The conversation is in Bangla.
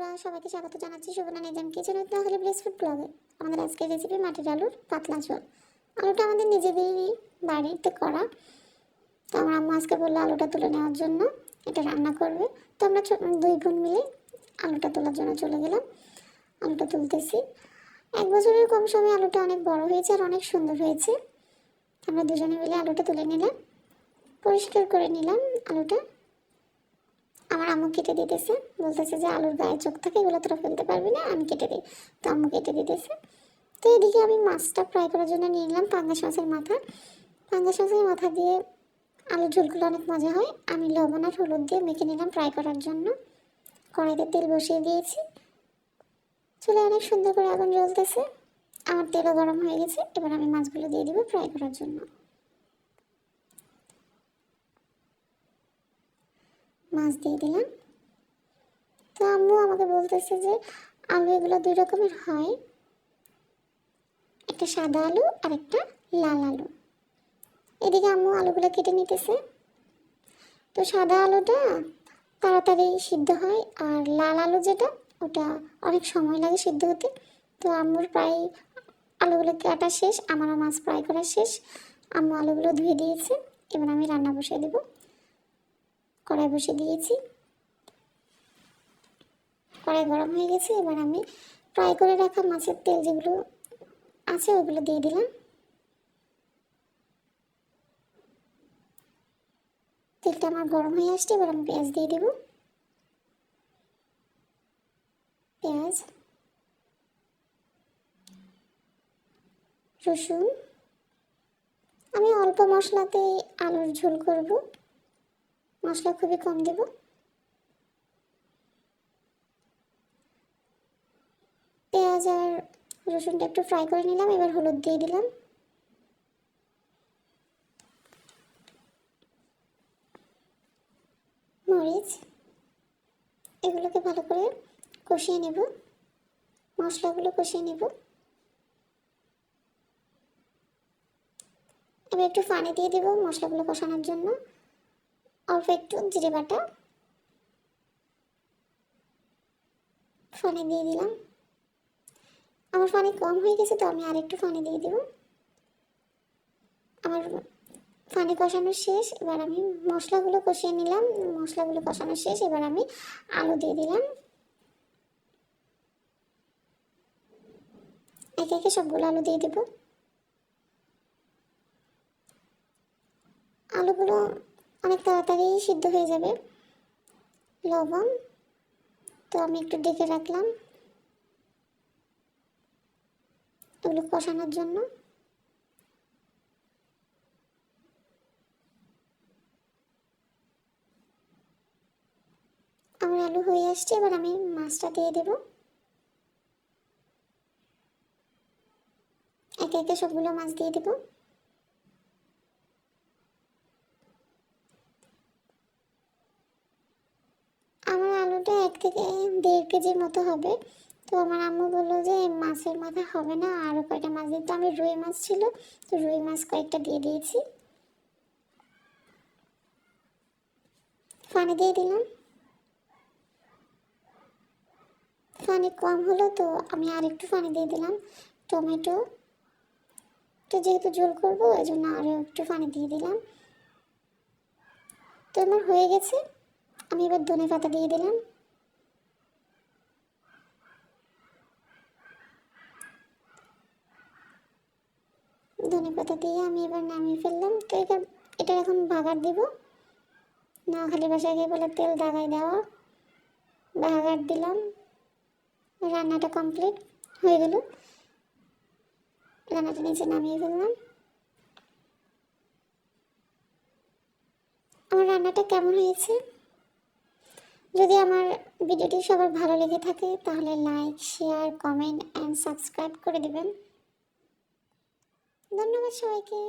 বন্ধুরা, সবাইকে স্বাগত জানাচ্ছি সুবর্ণা নিজাম কিচেন তাহলে ব্লেস ফুড ব্লগে। আমাদের আজকের রেসিপি মাটির আলুর পাতলা ঝোল। আলুটা আমাদের নিজেদেরই বাড়িতে করা। তো আমার আম্মা আজকে বলল আলুটা তুলে নেওয়ার জন্য, এটা রান্না করবে। তো আমরা দুই বোন মিলে আলুটা তোলার জন্য চলে গেলাম। আলুটা তুলতেছি। এক বছরের কম সময়ে আলুটা অনেক বড় হয়েছে আর অনেক সুন্দর হয়েছে। আমরা দুজনে মিলে আলুটা তুলে নিলাম। পরিষ্কার করে নিলাম আলুটা। আমার আম্মু কেটে দিতেছে। বলতেছে যে আলুর গায়ে চোখ থাকে, এগুলো তোরা ফেলতে পারবি না, আমি কেটে দিই। তো আম্মু কেটে দিতেছে। তো এদিকে আমি মাছটা ফ্রাই করার জন্য নিয়ে নিলাম পাঙ্গাস মাছের মাথা। পাঙ্গাস মাছের মাথা দিয়ে আলুর ঝোলগুলো অনেক মজা হয়। আমি লবণ আর হলুদ দিয়ে মেখে নিলাম ফ্রাই করার জন্য। কড়াইতে তেল বসিয়ে দিয়েছি। চুলে অনেক সুন্দর করে আগুন জ্বলতেছে। আমার তেলও গরম হয়ে গেছে। এবার আমি মাছগুলো দিয়ে দিব ফ্রাই করার জন্য। মাছ দিয়ে দিলাম। তো আম্মু আমাকে বলতেছে যে, আলু এগুলো দুই রকমের হয়। একটা সাদা আলু আর একটা লাল আলু। এদিকে আম্মু আলুগুলো কেটে নিতেছে। তো সাদা আলুটা তাড়াতাড়ি সিদ্ধ হয় আর লাল আলু যেটা, ওটা অনেক সময় লাগে সিদ্ধ হতে। তো আম্মুর প্রায় আলুগুলো কাটা শেষ, আমারও মাছ ফ্রাই করা শেষ। আম্মু আলুগুলো ধুয়ে দিয়েছে। এবার আমি রান্না বসিয়ে দেবো। কড়াই বসে দিয়েছি। কড়াই গরম হয়ে গেছে, এবার আমি ফ্রাই করে রাখা মাছের তেল যেগুলো আছে ওগুলো দিয়ে দিলাম। তেলটা আমার গরম হয়ে আসছে, এবার আমি পেঁয়াজ দিয়ে দেব। পেঁয়াজ, রসুন, আমি অল্প মশলাতে আলুর ঝোল করব। মশলা খুবই কম দেব। পেঁয়াজ আর রসুনটা একটু ফ্রাই করে নিলাম, এবার হলুদ দিয়ে দিলাম। মরিচ, এগুলোকে ভালো করে কষিয়ে নেব। মশলাগুলো কষিয়ে নেব। এবার একটু পানি দিয়ে দেবো মশলাগুলো কষানোর জন্য। অল্প একটু জিরে বাটা পানি দিয়ে দিলাম। আমার পানি কম হয়ে গেছে, তো আমি আর একটু পানি দিয়ে দেব। আমার পানি কষানো শেষ, এবার আমি মশলাগুলো কষিয়ে নিলাম। মশলাগুলো কষানো শেষ, এবার আমি আলু দিয়ে দিলাম। একে একে সবগুলো আলু দিয়ে দেবো আলুগুলো অনেক তাড়াতাড়ি সিদ্ধ হয়ে যাবে। লবণ। তো আমি একটু ডেকে রাখলাম। এগুলো কষানোর জন্য। আমার আলু হয়ে আসছে, এবার আমি মাছটা দিয়ে দেব। একে একে সবগুলো মাছ দিয়ে দেবো। আমার আলুটা এক থেকে দেড় কেজির মতো হবে। তো আমার আম্মু বলল যে, মাছের মাথা হবে না আরও কয়েকটা মাছ দিতে আমি রুই মাছ ছিল, তো রুই মাছ কয়েকটা দিয়ে দিয়েছি। পানি দিয়ে দিলাম। পানি কম হলো তো আমি আর একটু পানি দিয়ে দিলাম, টমেটো। তো যেহেতু জোল করব ওই জন্য আরও একটু পানি দিয়ে দিলাম। তো আমার হয়ে গেছে। আমি এবার ধনে পাতা দিয়ে দিলাম। ধনে পাতা দিয়ে আমি এবার নামিয়ে ফেললাম। তো এটা এটা এখন বাগার দিব। না খালি বাসায় গিয়ে বলে, তেল দাগাই দেওয়া। বাগার দিলাম। রান্নাটা কমপ্লিট হয়ে গেল। রান্নাটা নিচে নামিয়ে ফেললাম। আমার রান্নাটা কেমন হয়েছে? যদি আমার ভিডিওটি সবার ভালো লেগে থাকে, তাহলে like share comment and subscribe করে দেবেন। ধন্যবাদ সবাইকে।